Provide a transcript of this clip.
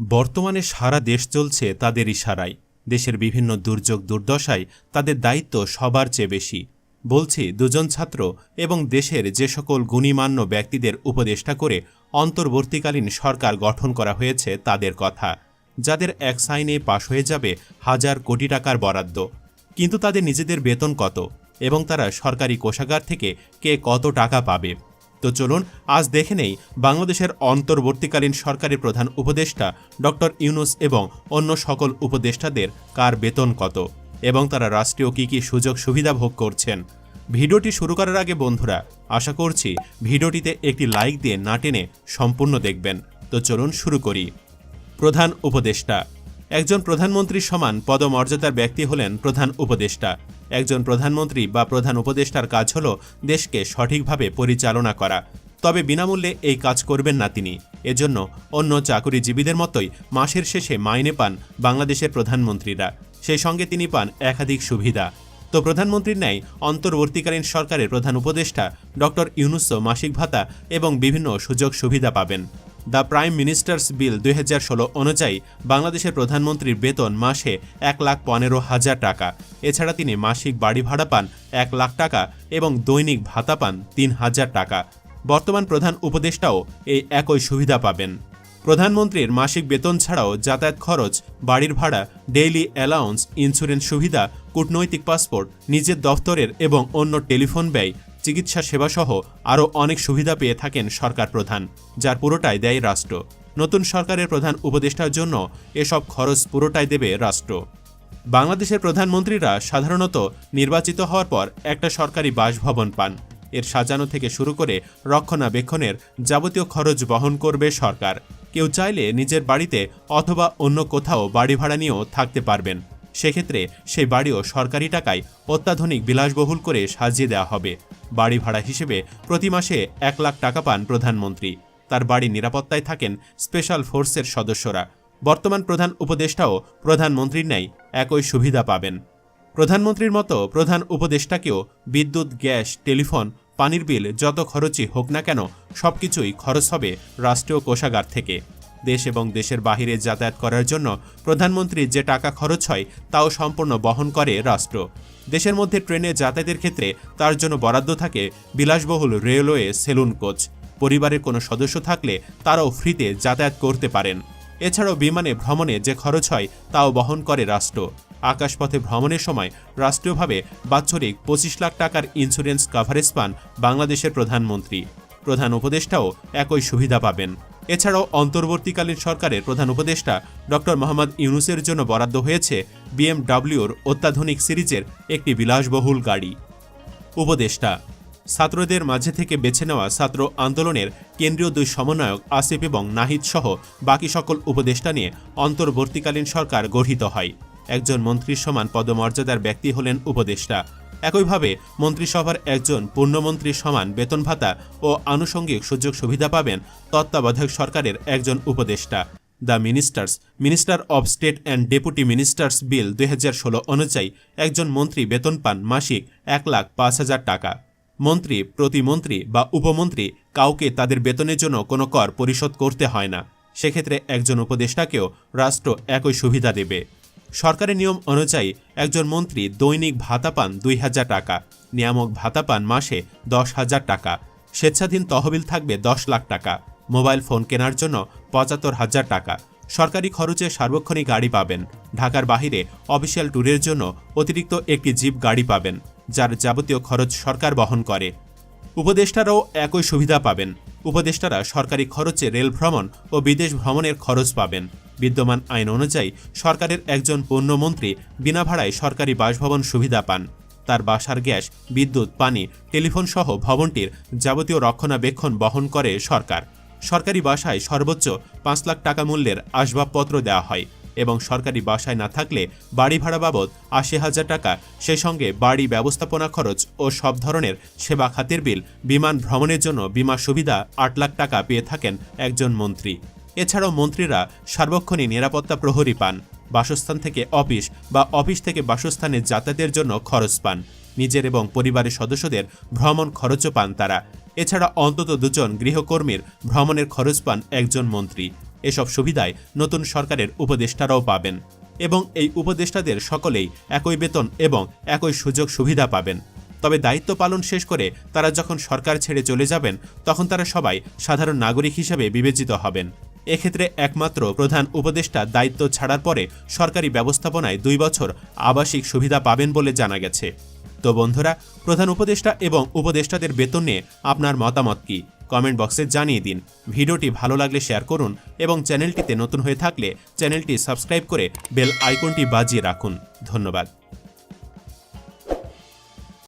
বর্তমানে সারা দেশ চলছে তাদের ইশারায়। দেশের বিভিন্ন দুর্যোগ দুর্দশায় তাদের দায়িত্ব সবার চেয়ে বেশি। বলছি দুজন ছাত্র এবং দেশের যে সকল গুণীমান্য ব্যক্তিদের উপদেষ্টা করে অন্তর্বর্তীকালীন সরকার গঠন করা হয়েছে তাদের কথা। যাদের এক সাইনে পাশ হয়ে যাবে হাজার কোটি টাকার বরাদ্দ। কিন্তু তাদের নিজেদের বেতন কত এবং তারা সরকারি কোষাগার থেকে কে কত টাকা পাবে? তো চলুন আজ দেখে নেই বাংলাদেশের অন্তর্বর্তীকালীন সরকারি প্রধান উপদেষ্টা ডক্টর ইউনুস এবং অন্য সকল উপদেষ্টাদের কার বেতন কত এবং তারা রাষ্ট্রীয় কী কী সুযোগ সুবিধা ভোগ করছেন। ভিডিওটি শুরু করার আগে বন্ধুরা, আশা করছি ভিডিওটিতে একটি লাইক দিয়ে না টেনে সম্পূর্ণ দেখবেন। তো চলুন শুরু করি। প্রধান উপদেষ্টা একজন প্রধানমন্ত্রীর সমান পদমর্যাদার ব্যক্তি হলেন প্রধান উপদেষ্টা। একজন প্রধানমন্ত্রী বা প্রধান উপদেষ্টার কাজ হল দেশকে সঠিকভাবে পরিচালনা করা। তবে বিনামূল্যে এই কাজ করবেন না তিনি। এজন্য অন্য চাকুরিজীবীদের মতোই মাসের শেষে মাইনে পান বাংলাদেশের প্রধানমন্ত্রীরা। সেই সঙ্গে তিনি পান একাধিক সুবিধা। তো প্রধানমন্ত্রীর ন্যায় অন্তর্বর্তীকালীন সরকারের প্রধান উপদেষ্টা ডক্টর ইউনুসো মাসিক ভাতা এবং বিভিন্ন সুযোগ সুবিধা পাবেন। দ্য প্রাইম মিনিস্টার্স বিল দুই হাজার ষোলো অনুযায়ী বাংলাদেশের প্রধানমন্ত্রীর বেতন মাসে এক লাখ পনেরো হাজার টাকা। এছাড়া তিনি মাসিক বাড়ি ভাড়া পান এক লাখ টাকা এবং দৈনিক ভাতা পান তিন হাজার টাকা। বর্তমান প্রধান উপদেষ্টাও এই একই সুবিধা পাবেন। প্রধানমন্ত্রীর মাসিক বেতন ছাড়াও যাতায়াত খরচ, বাড়ির ভাড়া, ডেইলি অ্যালাউন্স, ইন্স্যুরেন্স সুবিধা, কূটনৈতিক পাসপোর্ট, নিজের দফতরের এবং অন্য টেলিফোন ব্যয় চিকিৎসা সেবাসহ আরও অনেক সুবিধা পেয়ে থাকেন সরকার প্রধান, যার পুরোটাই দেয় রাষ্ট্র। নতুন সরকারের প্রধান উপদেষ্টার জন্য এসব খরচ পুরোটাই দেবে রাষ্ট্র। বাংলাদেশের প্রধানমন্ত্রীরা সাধারণত নির্বাচিত হওয়ার পর একটা সরকারি বাসভবন পান। এর সাজানো থেকে শুরু করে রক্ষণাবেক্ষণের যাবতীয় খরচ বহন করবে সরকার। কেউ চাইলে নিজের বাড়িতে অথবা অন্য কোথাও বাড়ি ভাড়া নিয়েও থাকতে পারবেন। সেক্ষেত্রে সেই বাড়িও সরকারি টাকায় অত্যাধুনিক বিলাসবহুল করে সাজিয়ে দেওয়া হবে। বাড়ি ভাড়া হিসেবে প্রতি মাসে এক লাখ টাকা পান প্রধানমন্ত্রী। তার বাড়ির নিরাপত্তায় থাকেন স্পেশাল ফোর্সের সদস্যরা। বর্তমান প্রধান উপদেষ্টাও প্রধানমন্ত্রীর ন্যায় একই সুবিধা পাবেন। প্রধানমন্ত্রীর মতো প্রধান উপদেষ্টাকেও বিদ্যুৎ, গ্যাস, টেলিফোন, পানির বিল যত খরচই হোক না কেন সবকিছুই খরচ হবে রাষ্ট্রীয় কোষাগার থেকে। দেশ এবং দেশের বাহিরে যাতায়াত করার জন্য প্রধানমন্ত্রীর যে টাকা খরচ হয় তাও সম্পূর্ণ বহন করে রাষ্ট্র। দেশের মধ্যে ট্রেনে যাতায়াতের ক্ষেত্রে তার জন্য বরাদ্দ থাকে বিলাসবহুল রেলওয়ে সেলুন কোচ। পরিবারের কোনো সদস্য থাকলে তারাও ফ্রিতে যাতায়াত করতে পারেন। এছাড়াও বিমানে ভ্রমণে যে খরচ হয় তাও বহন করে রাষ্ট্র। আকাশপথে ভ্রমণের সময় রাষ্ট্রীয়ভাবে বাৎসরিক পঁচিশ লাখ টাকার ইন্স্যুরেন্স কাভারেজ পান বাংলাদেশের প্রধানমন্ত্রী। প্রধান উপদেষ্টাও একই সুবিধা পাবেন। এছাড়াও অন্তর্বর্তীকালীন সরকারের প্রধান উপদেষ্টা ডক্টর মোহাম্মদ ইউনুসের জন্য বরাদ্দ হয়েছে বিএমডাব্লিউর অত্যাধুনিক সিরিজের একটি বিলাসবহুল গাড়ি। উপদেষ্টা, ছাত্রদের মাঝে থেকে বেছে নেওয়া ছাত্র আন্দোলনের কেন্দ্রীয় দুই সমন্বয়ক আসিফ এবং নাহিদ সহ বাকি সকল উপদেষ্টা নিয়ে অন্তর্বর্তীকালীন সরকার গঠিত হয়। একজন মন্ত্রীর সমান পদমর্যাদার ব্যক্তি হলেন উপদেষ্টা। একইভাবে মন্ত্রিসভার একজন পূর্ণমন্ত্রী সমান বেতন ভাতা ও আনুষঙ্গিক সুযোগ সুবিধা পাবেন তত্ত্বাবধায়ক সরকারের একজন উপদেষ্টা। The ministers, minister of state and deputy ministers bill দুই হাজার ষোলো অনুযায়ী একজন মন্ত্রী বেতন পান মাসিক এক লাখ পাঁচ হাজার টাকা। মন্ত্রী, প্রতিমন্ত্রী বা উপমন্ত্রী কাউকে তাদের বেতনের জন্য কোনো কর পরিশোধ করতে হয় না। সেক্ষেত্রে একজন উপদেষ্টাকেও রাষ্ট্র একই সুবিধা দেবে। সরকারের নিয়ম অনুযায়ী একজন মন্ত্রী দৈনিক ভাতা পান দুই হাজার টাকা, নিয়ামক ভাতা পান মাসে দশ হাজার টাকা, স্বেচ্ছাধীন তহবিল থাকবে দশ লাখ টাকা, মোবাইল ফোন কেনার জন্য পঁচাত্তর হাজার টাকা। সরকারি খরচে সার্বক্ষণিক গাড়ি পাবেন। ঢাকার বাহিরে অফিসিয়াল ট্যুরের জন্য অতিরিক্ত একটি জিপ গাড়ি পাবেন, যার যাবতীয় খরচ সরকার বহন করে। উপদেষ্টারাও একই সুবিধা পাবেন। উপদেষ্টারা সরকারি খরচে রেল ভ্রমণ ও বিদেশ ভ্রমণের খরচ পাবেন। বিদ্যমান আইন অনুযায়ী সরকারের একজন পণ্যমন্ত্রী বিনা ভাড়ায় সরকারি বাসভবন সুবিধা পান। তার বাসার গ্যাস, বিদ্যুৎ, পানি, টেলিফোন সহ ভবনটির যাবতীয় রক্ষণাবেক্ষণ বহন করে সরকার। সরকারি বাসায় সর্বোচ্চ পাঁচ লাখ টাকা মূল্যের আসবাবপত্র দেওয়া হয় এবং সরকারি বাসায় না থাকলে বাড়ি ভাড়া বাবদ আশি হাজার টাকা সেই সঙ্গে বাড়ি ব্যবস্থাপনা খরচ ও সব ধরনের সেবা খাতের বিল, বিমান ভ্রমণের জন্য বিমা সুবিধা আট লাখ টাকা পেয়ে থাকেন একজন মন্ত্রী। এছাড়াও মন্ত্রীরা সার্বক্ষণিক নিরাপত্তা প্রহরী পান, বাসস্থান থেকে অফিস বা অফিস থেকে বাসস্থানে যাতায়াতের জন্য খরচ পান। নিজের এবং পরিবারের সদস্যদের ভ্রমণ খরচও পান তারা। এছাড়া অন্তত দুজন গৃহকর্মীর ভ্রমণের খরচ পান একজন মন্ত্রী। এসব সুবিধায় নতুন সরকারের উপদেষ্টারাও পাবেন এবং এই উপদেষ্টাদের সকলেই একই বেতন এবং একই সুযোগ সুবিধা পাবেন। তবে দায়িত্ব পালন শেষ করে তারা যখন সরকার ছেড়ে চলে যাবেন, তখন তারা সবাই সাধারণ নাগরিক হিসেবে বিবেচিত হবেন। এক্ষেত্রে একমাত্র প্রধান উপদেষ্টা দায়িত্ব ছাড়ার পরে সরকারি ব্যবস্থাপনায় দুই বছর আবাসিক সুবিধা পাবেন বলে জানা গেছে। তো বন্ধুরা, প্রধান উপদেষ্টা এবং উপদেষ্টাদের বেতন নিয়ে আপনার মতামত কি? কমেন্ট বক্সে জানিয়ে দিন। ভিডিওটি ভালো লাগলে শেয়ার করুন এবং চ্যানেলটিতে নতুন হয়ে থাকলে চ্যানেলটি সাবস্ক্রাইব করে বেল আইকনটি বাজিয়ে রাখুন। ধন্যবাদ।